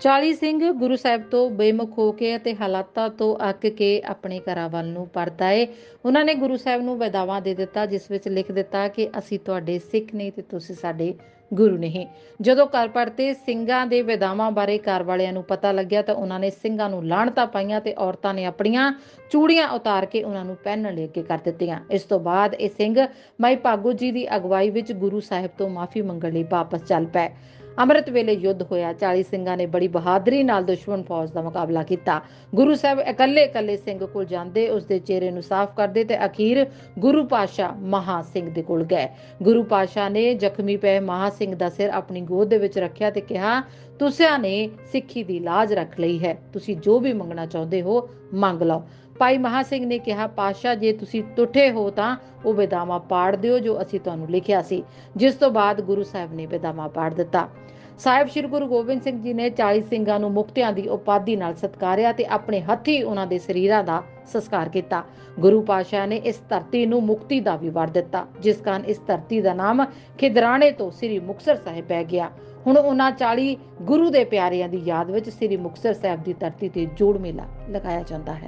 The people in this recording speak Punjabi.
40 ਸਿੰਘ ਗੁਰੂ ਸਾਹਿਬ ਤੋਂ ਬੇਮੁਖ ਹੋ ਕੇ ਅਤੇ ਹਾਲਾਤਾਂ ਤੋਂ ਅੱਕ ਕੇ ਆਪਣੇ ਘਰਾਂ ਵੱਲ ਨੂੰ ਪਰਤ ਆਏ। ਉਹਨਾਂ ਨੇ ਗੁਰੂ ਸਾਹਿਬ ਨੂੰ ਵਿਦਾਵਾ ਦੇ ਦਿੱਤਾ, ਜਿਸ ਵਿੱਚ ਲਿਖ ਦਿੱਤਾ ਕਿ ਅਸੀਂ ਤੁਹਾਡੇ ਸਿੱਖ ਨਹੀਂ ਤੇ ਤੁਸੀਂ ਸਾਡੇ ਗੁਰੂ ਨਹੀਂ। ਜਦੋਂ ਘਰ ਪਰਤੇ ਸਿੰਘਾਂ ਦੇ ਵਿਦਾਵਾਂ ਬਾਰੇ ਘਰ ਵਾਲਿਆਂ ਨੂੰ ਪਤਾ ਲੱਗਿਆ ਤਾਂ ਉਹਨਾਂ ਨੇ ਸਿੰਘਾਂ ਨੂੰ ਲਾਹਣਤਾ ਪਾਈਆਂ ਤੇ ਔਰਤਾਂ ਨੇ ਆਪਣੀਆਂ ਚੂੜੀਆਂ ਉਤਾਰ ਕੇ ਉਹਨਾਂ ਨੂੰ ਪਹਿਨਣ ਲਈ ਅੱਗੇ ਕਰ ਦਿੱਤੀਆਂ। ਇਸ ਤੋਂ ਬਾਅਦ ਇਹ ਸਿੰਘ ਮਾਈ ਭਾਗੋ ਜੀ ਦੀ ਅਗਵਾਈ ਵਿੱਚ ਗੁਰੂ ਸਾਹਿਬ ਤੋਂ ਮਾਫੀ ਮੰਗਣ ਲਈ ਵਾਪਸ ਚੱਲ ਪਏ। ਅੰਮ੍ਰਿਤ ਵੇਲੇ ਯੁੱਧ ਹੋਇਆ। 40 ਸਿੰਘਾਂ ਨੇ ਬੜੀ ਬਹਾਦਰੀ ਨਾਲ ਦੁਸ਼ਮਣ ਫੌਜ ਦਾ ਮੁਕਾਬਲਾ ਕੀਤਾ। ਗੁਰੂ ਸਾਹਿਬ ਇਕੱਲੇ ਇਕੱਲੇ ਸਿੰਘ ਕੋਲ ਜਾਂਦੇ ਉਸ ਦੇ ਚਿਹਰੇ ਨੂੰ ਸਾਫ਼ ਕਰਦੇ ਤੇ ਅਖੀਰ ਗੁਰੂ ਪਾਸ਼ਾ ਮਹਾ ਸਿੰਘ ਦੇ ਕੋਲ ਗਏ। ਗੁਰੂ ਪਾਸ਼ਾ ਨੇ ਜ਼ਖਮੀ ਪਏ ਮਹਾ ਸਿੰਘ ਦਾ ਸਿਰ ਆਪਣੀ ਗੋਦ ਦੇ ਵਿੱਚ ਰੱਖਿਆ ਤੇ ਕਿਹਾ, ਤੁਸਿਆਂ ਨੇ ਸਿੱਖੀ ਦੀ ਲਾਜ ਰੱਖ ਲਈ ਹੈ। ਤੁਸੀਂ ਜੋ ਵੀ ਮੰਗਣਾ ਚਾਹੁੰਦੇ ਹੋ, ਮੰਗ ਲਓ। ਭਾਈ ਮਹਾ ਸਿੰਘ ਨੇ ਕਿਹਾ ਪਾਸ਼ਾ ਜੇ ਤੁਸੀਂ ਟੁੱਟੇ ਹੋ ਤਾਂ ਉਹ ਬੇਦਾਮਾ ਪਾੜ ਦਿਓ ਜੋ ਅਸੀਂ ਤੁਹਾਨੂੰ ਲਿਖਿਆ ਸੀ। ਜਿਸ ਤੋਂ ਬਾਅਦ ਗੁਰੂ ਸਾਹਿਬ ਨੇ ਬੇਦਾਮਾ ਪਾੜ ਦਿੱਤਾ। ਸਾਹਿਬ ਸ੍ਰੀ ਗੁਰੂ ਗੋਬਿੰਦ ਸਿੰਘ ਜੀ ਨੇ 40 ਸਿੰਘਾਂ ਨੂੰ ਮੁਕਤਿਆਂ ਦੀ ਉਪਾਧੀ ਨਾਲ ਸਤਕਾਰਿਆ ਤੇ ਆਪਣੇ ਹੱਥੀ ਉਹਨਾਂ ਦੇ ਸਰੀਰਾਂ ਦਾ ਸੰਸਕਾਰ ਕੀਤਾ। ਗੁਰੂ ਪਾਸ਼ਾ ਨੇ ਇਸ ਧਰਤੀ ਨੂੰ ਮੁਕਤੀ ਦਾ ਵੀ ਵਰ ਦਿੱਤਾ, ਜਿਸ ਕਾਰਨ ਇਸ ਧਰਤੀ ਦਾ ਨਾਮ ਖਿਦਰਾਣੇ ਤੋਂ ਸ੍ਰੀ ਮੁਕਤਸਰ ਸਾਹਿਬ ਪੈ ਗਿਆ। ਹੁਣ ਉਹਨਾਂ 40 ਗੁਰੂ ਦੇ ਪਿਆਰਿਆਂ ਦੀ ਯਾਦ ਵਿੱਚ ਸ੍ਰੀ ਮੁਕਤਸਰ ਸਾਹਿਬ ਦੀ ਧਰਤੀ ਤੇ ਜੋੜ ਮੇਲਾ ਲਗਾਇਆ ਜਾਂਦਾ ਹੈ।